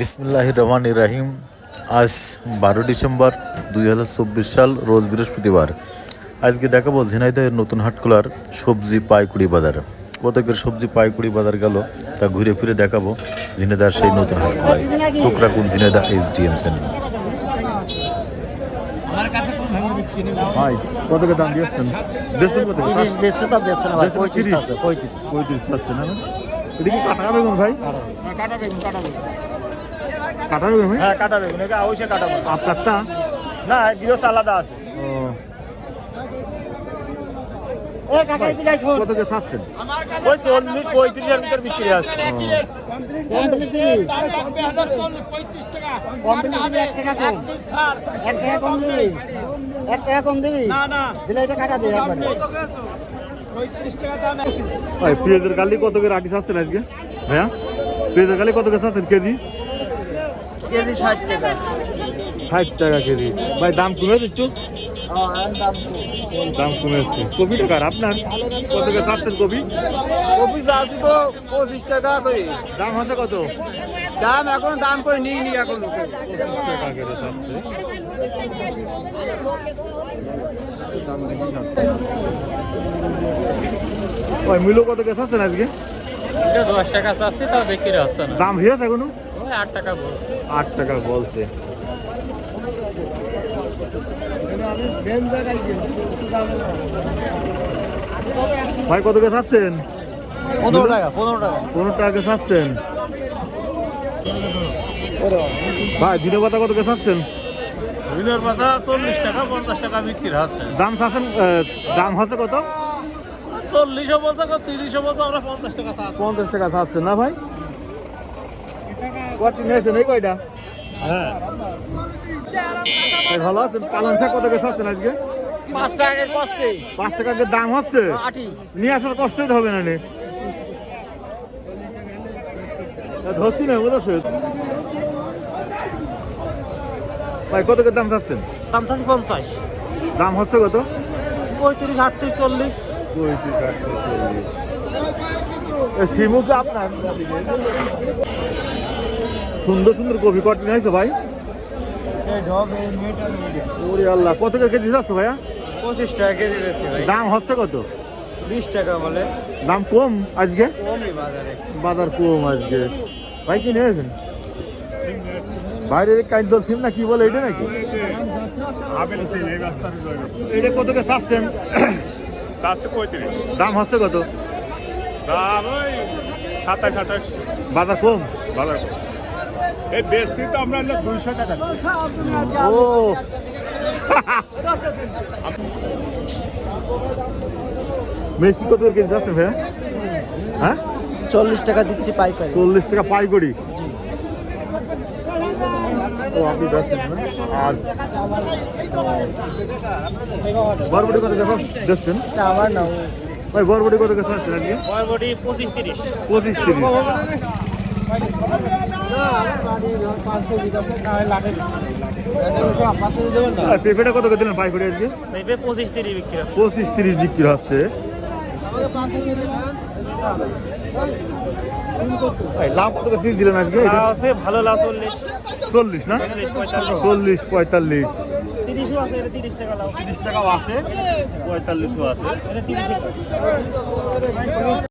বিসমিল্লাহ রহমান রাহিম আজ বারো ডিসেম্বর দুই হাজার চব্বিশ সাল রোজ বৃহস্পতিবার। আজকে দেখাবো ঝিনাইদহের নতুন হাটখোলার সবজি পাইকুড়ি বাজার। কতকের সবজি পাইকুড়ি বাজার গেল তা ঘুরে ফিরে দেখাবো ঝিনেদার সেই নতুন হাটখোলায়। চোখ রাখুন Jhenaidah H D M Sen ভাই কত দাম দিয়েছেন? দেড়শো কত দেড়শো তো দেড়শো না ভাই পঁয়ত্রিশ আছে পঁয়ত্রিশ। পঁয়ত্রিশ আসছে না? এটা কি কাটা বেগুন ভাই? কাটা বেগুন কাটা বেগুন। কাটা বেগুন হ্যাঁ কাটা বেগুন এটা অবশ্যই কাটা বেগুন আপনারটা না জিরোস আলাদা আছে। ও। কত কে ওই চল্লিশ পঁয়ত্রিশের ভিতর বিক্রি আছে। এক টাকা কম এক টাকা কম দিবি। এক টাকা কম দিবি। না না দিলে এটা কাটা দেবে একবারে পেঁয়াজের গালি কত করে আটি চাচ্ছেন আজকে? হ্যাঁ পেঁয়াজের গালি কত করে চাচ্ছেন কেজি? কেজি ষাট টাকা। ষাট টাকা কেজি। ভাই দাম কমেছে একটু? দাম কমেছে কপি টাকার আপনার? কত করে চাচ্ছেন কপি? কপি আছে তো পঁচিশ টাকা তো দাম হচ্ছে কত? দাম এখন দাম করে নিই নি এখন পঁচিশ টাকা ভাই মিলো কত করে চাচ্ছেন আজকে? এটা দশ টাকা চাচ্ছি তাও বিক্রি হচ্ছে না। দাম হয়েছে এখনও? ওই আট টাকা বলছে। আট টাকা বলছে। ভাই কত করে চাচ্ছেন পনেরো টাকা পনেরো টাকা। পনেরো টাকা করে চাচ্ছেন ভাই দিনে পাতা কত করে চাচ্ছেন বিনোর পাতা চল্লিশ টাকা পঞ্চাশ টাকা বিক্রি হচ্ছে। দাম চাচ্ছেন দাম হচ্ছে কত? চল্লিশও বলতে তিরিশও বলতে আমরা পঞ্চাশ টাকা পঞ্চাশ টাকা চাচ্ছেন না ভাই? নিয়েছেন এই কয়টা? হ্যাঁ। ভালো আছেন? পালন শাক কত করে চাচ্ছেন আজকে? পাঁচ টাকা কষ্টে পাঁচ টাকা করে দাম হচ্ছে? আটি। নিয়ে আসার কষ্টই তো হবে না নে। ধরছি না বুঝেছ? ভাই কত করে দাম চাচ্ছেন? দাম থাকছে পঞ্চাশ। দাম হচ্ছে কত? পঁয়ত্রিশ আটত্রিশ চল্লিশ। শিমুকে আপনার? সুন্দর সুন্দর কপি কটি নিয়েছো ভাই? ওরে আল্লাহ কত করে কেজি যাচ্ছে ভাইয়া? পঁচিশ টাকা কেজি ভাই দাম হচ্ছে কত? বিশ টাকা বলে। দাম কম আজকে? বাজার। কম আজকে। ভাই কি নিয়েছেন বাইরের কাইন্দল সিম না কি বলে এটা নাকি? এটা কত করে চাচ্ছেন? চারশো পঁয়ত্রিশ। দাম হচ্ছে কত? দাম ওই সাতাশ আঠাশ। বাজার কম? বাজার এই বেশি তো আমরা দুইশো টাকা ও। মেসি কত করে কেজি চাচ্ছেন ভাইয়া? হ্যাঁ? চল্লিশ টাকা দিচ্ছি পাইকারি। চল্লিশ টাকা পাই করি ও আপনি যাচ্ছেন আর বরবটি কত দেখো দেখছেন আমার না ভাই বরবটি কত চাচ্ছেন আজকে? বয়বটি পঁচিশ তিরিশ। পঁচিশ তিরিশ। পেঁপেটা কত করে দিলেন পাই করে আজকে পেঁপে পঁচিশ তিরিশ বিক্রি আছে পঁচিশ তিরিশ বিক্রি হচ্ছে। লাভ কত পিস দিলেন আজকে আছে ভালো লাউ চল্লিশ। চল্লিশ না? চল্লিশ পঁয়তাল্লিশ। তিরিশও আছে এটা তিরিশ টাকা তিরিশ টাকাও আছে পঁয়তাল্লিশও আছে।